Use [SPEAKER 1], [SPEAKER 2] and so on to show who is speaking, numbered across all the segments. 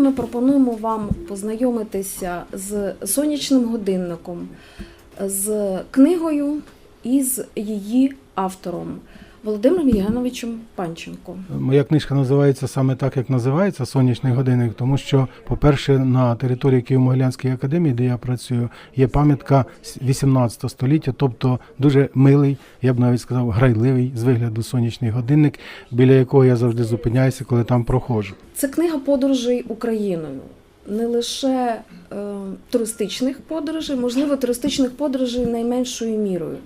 [SPEAKER 1] ми пропонуємо вам познайомитися з сонячним годинником, з книгою і з її автором Володимиром Євгеновичем Панченко.
[SPEAKER 2] Моя книжка називається саме так, як називається Сонячний годинник, тому що, по-перше, на території Києво-Могилянської академії, де я працюю, є пам'ятка з 18 століття, тобто дуже милий, я б навіть сказав, грайливий з вигляду сонячний годинник, біля якого я завжди зупиняюся, коли там проходжу.
[SPEAKER 1] Це книга подорожей Україною. Не лише е, туристичних подорожей, можливо, туристичних подорожей найменшою мірою.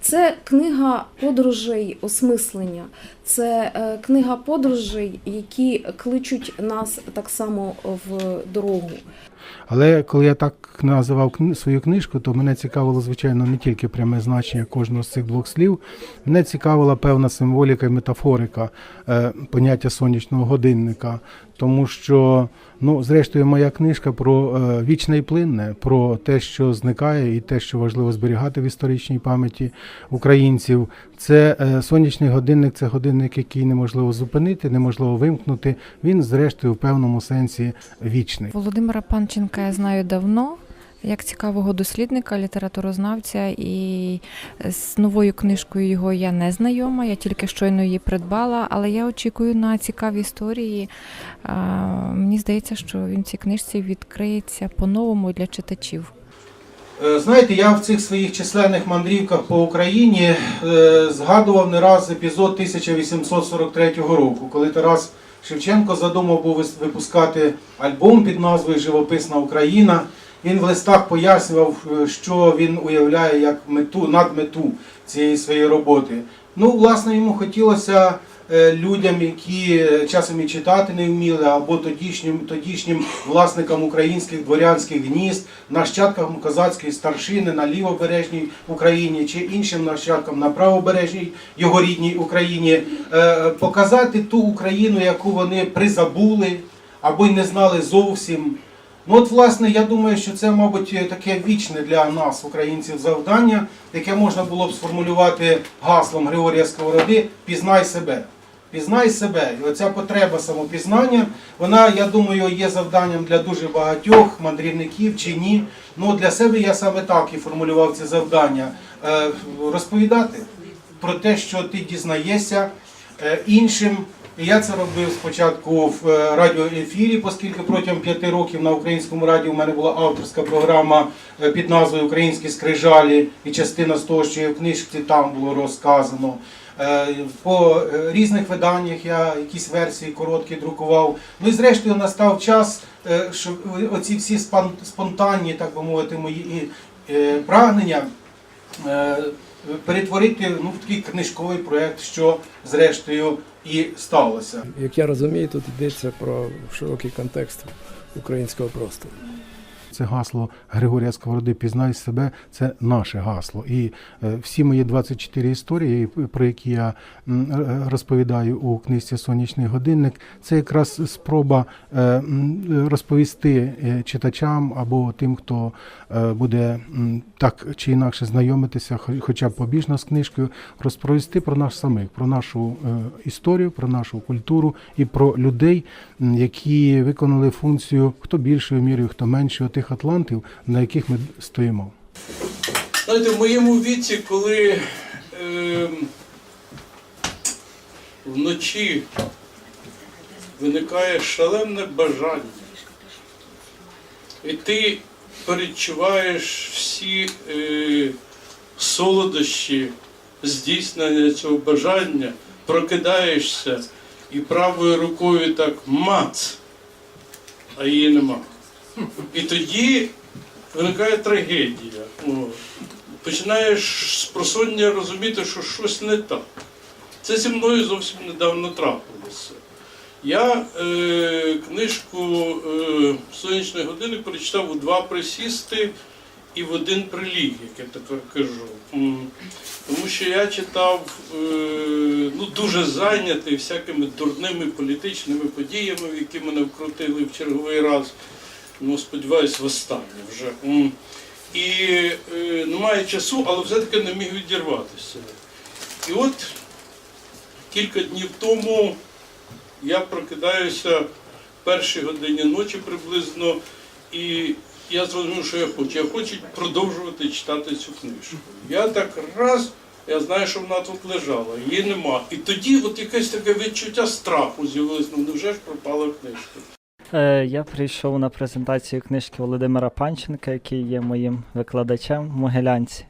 [SPEAKER 1] Це книга подорожей осмислення, це е, книга подорожей, які кличуть нас так само в дорогу.
[SPEAKER 2] Але коли я так називав свою книжку, то мене цікавило, звичайно, не тільки пряме значення кожного з цих двох слів. Мене цікавила певна символіка і метафорика е, поняття сонячного годинника. Тому що, ну, зрештою, моя книжка про е, вічне і плинне, про те, що зникає, і те, що важливо зберігати в історичній пам'яті українців. Це е, сонячний годинник, це годинник, який неможливо зупинити, неможливо вимкнути. Він, зрештою, в певному сенсі вічний.
[SPEAKER 3] Володимира Панченка я знаю давно. Як цікавого дослідника, літературознавця, і з новою книжкою його я не знайома, я тільки щойно її придбала, але я очікую на цікаві історії. Мені здається, що він цій книжці відкриється по-новому для читачів.
[SPEAKER 2] Е, Знаєте, я в цих своїх численних мандрівках по Україні е, згадував не раз епізод 1843 року, коли Тарас Шевченко задумав був випускати альбом під назвою Живописна Україна. Він в листах пояснював, е, що він уявляє як мету, надмету цієї своєї роботи. Ну, власне, йому хотілося людям, які е, часом і читати не вміли, або тодішнім, тодішнім власникам українських дворянських гнізд, нащадкам козацької старшини на лівобережній Україні чи іншим нащадкам на правобережній його рідній Україні, е, показати ту Україну, яку вони призабули або й не знали зовсім. Ну от, власне, я думаю, що це, мабуть, таке вічне для нас, українців, завдання, яке можна було б сформулювати гаслом Григорія Сковороди Пізнай себе. Пізнай себе. І оця потреба самопізнання, вона, я думаю, є завданням для дуже багатьох мандрівників чи ні. Ну, для себе я саме так і формулював це завдання. Е, розповідати про те, що ти дізнаєшся е, іншим. Я це робив спочатку в е, радіоефірі, оскільки протягом п'яти років на українському радіо в мене була авторська програма під назвою Українські скрижалі, і частина з того, що в книжці, там було розказано. Е, По е, різних виданнях я якісь версії короткі друкував. Ну і зрештою настав час, е, щоб оці всі спонтанні, так би мовити, мої прагнення перетворити ну, в такий книжковий проєкт, що зрештою і сталося.
[SPEAKER 4] Як я розумію, тут йдеться про широкий контекст українського простору.
[SPEAKER 2] Це гасло Григорія Сковороди Пізнай себе це наше гасло. І е, всі мої 24 історії, про які я розповідаю у книжці Сонячний годинник, це якраз спроба е, розповісти е, читачам або тим, хто буде так чи інакше знайомитися, хоча б побіжно з книжкою, розповісти про нас самих, про нашу історію, про нашу культуру і про людей, які виконали функцію хто більшою мірою, хто меншою тих атлантів, на яких ми стоїмо.
[SPEAKER 5] Знаєте, в моєму віці, коли е, вночі виникає шалене бажання, і ти перечуваєш всі е, солодощі здійснення цього бажання, прокидаєшся і правою рукою так мац, а її нема. І тоді виникає трагедія. Починаєш з просоння розуміти, що щось не так. Це зі мною зовсім недавно трапилося. Я е, книжку е, Сонячної години прочитав у два присісти і в один приліг, як я тепер кажу. Тому що я читав е, ну, дуже зайнятий всякими дурними політичними подіями, які мене вкрутили в черговий раз. Ну, сподіваюсь, востаннє вже. І е, немає часу, але все-таки не міг відірватися. І от кілька днів тому я прокидаюся в першій годині ночі приблизно. І я зрозумів, що я хочу. Я хочу продовжувати читати цю книжку. Я так раз, я знаю, що вона тут лежала, її нема. І тоді от якесь таке відчуття страху з'явилось, ну невже ж пропала книжка?
[SPEAKER 6] Е, Я прийшов на презентацію книжки Володимира Панченка, який є моїм викладачем в Могилянці,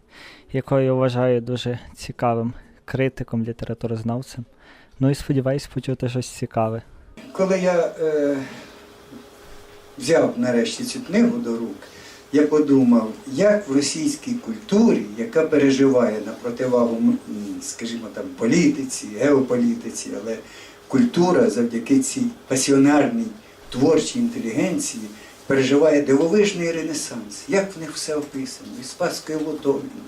[SPEAKER 6] якого я вважаю дуже цікавим критиком, літературознавцем. Ну і сподіваюсь почути щось цікаве.
[SPEAKER 7] Коли я е, взяв нарешті цю книгу до рук, я подумав, як в російській культурі, яка переживає на противагу, скажімо там, політиці, геополітиці, але культура завдяки цій пасіонарній творчій інтелігенції переживає дивовижний ренесанс. Як в них все описано, і Спаскою Лотовину,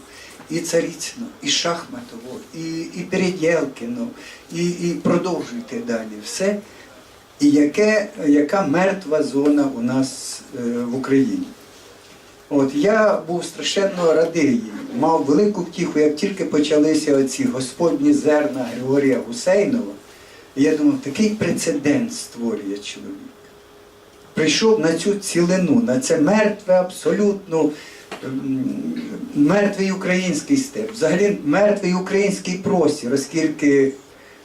[SPEAKER 7] і Царицыно, і Шахматово, і, і Передєлкіно, і, і продовжуйте далі все. І яке, яка мертва зона у нас е, в Україні. От я був страшенно радий, мав велику втіху, як тільки почалися оці господні зерна Григорія Гусейнова, я думав, такий прецедент створює чоловік. Прийшов на цю цілину, на це мертве, абсолютно мертвий український степ, взагалі мертвий український простір, оскільки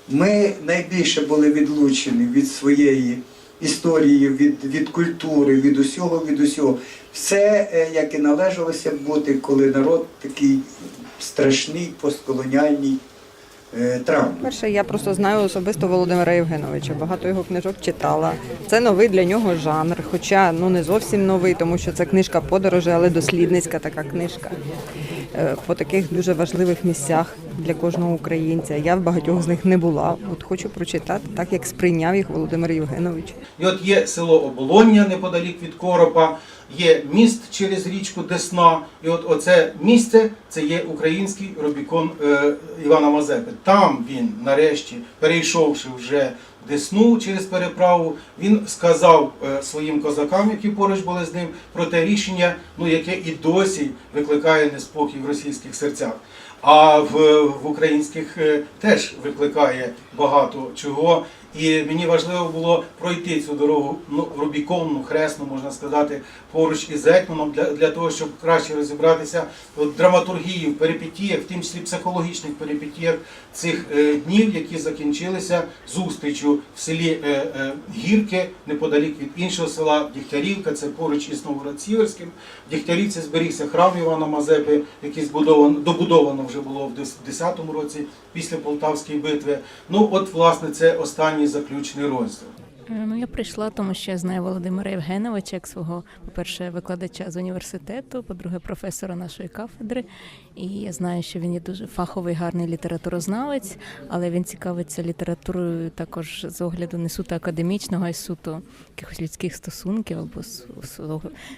[SPEAKER 7] ми найбільше були відлучені від своєї історії, від, від культури, від усього, від усього. Все, е, як і належалося бути, коли народ такий страшний постколоніальний травм.
[SPEAKER 8] Перше, я просто знаю особисто Володимира Євгеновича. Багато його книжок читала. Це новий для нього жанр, хоча ну не зовсім новий, тому що це книжка подорожі, але дослідницька така книжка Е, по таких дуже важливих місцях для кожного українця. Я в багатьох з них не була. От хочу прочитати так, як сприйняв їх Володимир Євгенович.
[SPEAKER 2] І от є село Оболоння неподалік від Коропа, є міст через річку Десна. І от оце місце це є український Рубікон е, Івана Мазепи. Там він, нарешті, перейшовши вже Десну через переправу, він сказав е, своїм козакам, які поруч були з ним, про те рішення, ну яке і досі викликає неспокій в російських серцях. А в, в українських е, теж викликає багато чого. І мені важливо було пройти цю дорогу ну, Рубіконну, хресну, можна сказати, поруч із Гетьманом, для, для того, щоб краще розібратися в драматургії, в перипетіях, в тим числі психологічних перипетіях цих е, днів, які закінчилися зустрічю в селі е, е, Гірке, неподалік від іншого села Дігтярівка, це поруч із Новгород-Сіверським. В Дігтярівці зберігся храм Івана Мазепи, який збудовано, добудовано вже було в 10-му році після Полтавської битви. Ну, от, власне, це останній заключний розділ.
[SPEAKER 9] Е, Ну, я прийшла, тому що я знаю Володимира Євгеновича як свого, по-перше, викладача з університету, по-друге, професора нашої кафедри. І я знаю, що він є дуже фаховий, гарний літературознавець, але він цікавиться літературою також з огляду не суто академічного, а й суто якихось людських стосунків або з, з,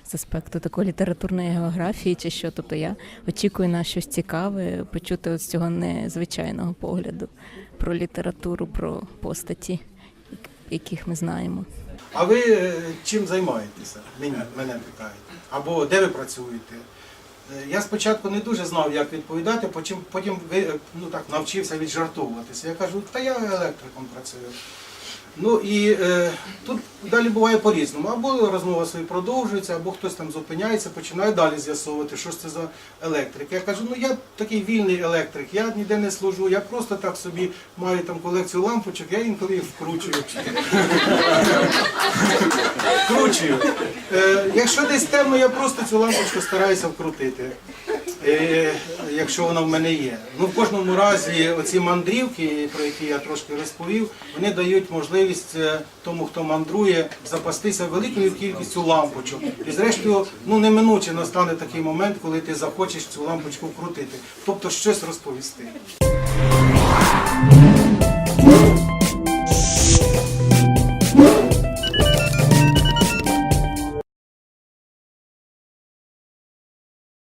[SPEAKER 9] з аспекту такої літературної географії чи що. Тобто я очікую на щось цікаве, почути з цього незвичайного погляду про літературу, про постаті яких ми знаємо.
[SPEAKER 2] А ви е, чим займаєтеся? Мені, мене питають. Або де ви працюєте? Е, Я спочатку не дуже знав, як відповідати, потім, потім е, ну, так, навчився віджартовуватися. Я кажу, та я електриком працюю. Ну і е, тут далі буває по-різному. Або розмова собі продовжується, або хтось там зупиняється, починає далі з'ясовувати, що ж це за електрик. Я кажу, ну я такий вільний електрик, я ніде не служу, я просто так собі маю там колекцію лампочок, я інколи їх вкручую. Вкручую. Е, якщо десь темно, я просто цю лампочку стараюся вкрутити. Е, якщо вона в мене є. Ну, в кожному разі, оці мандрівки, про які я трошки розповів, вони дають можливість е, тому, хто мандрує, запастися великою кількістю лампочок. І зрештою, ну неминуче настане такий момент, коли ти захочеш цю лампочку вкрутити, тобто щось розповісти.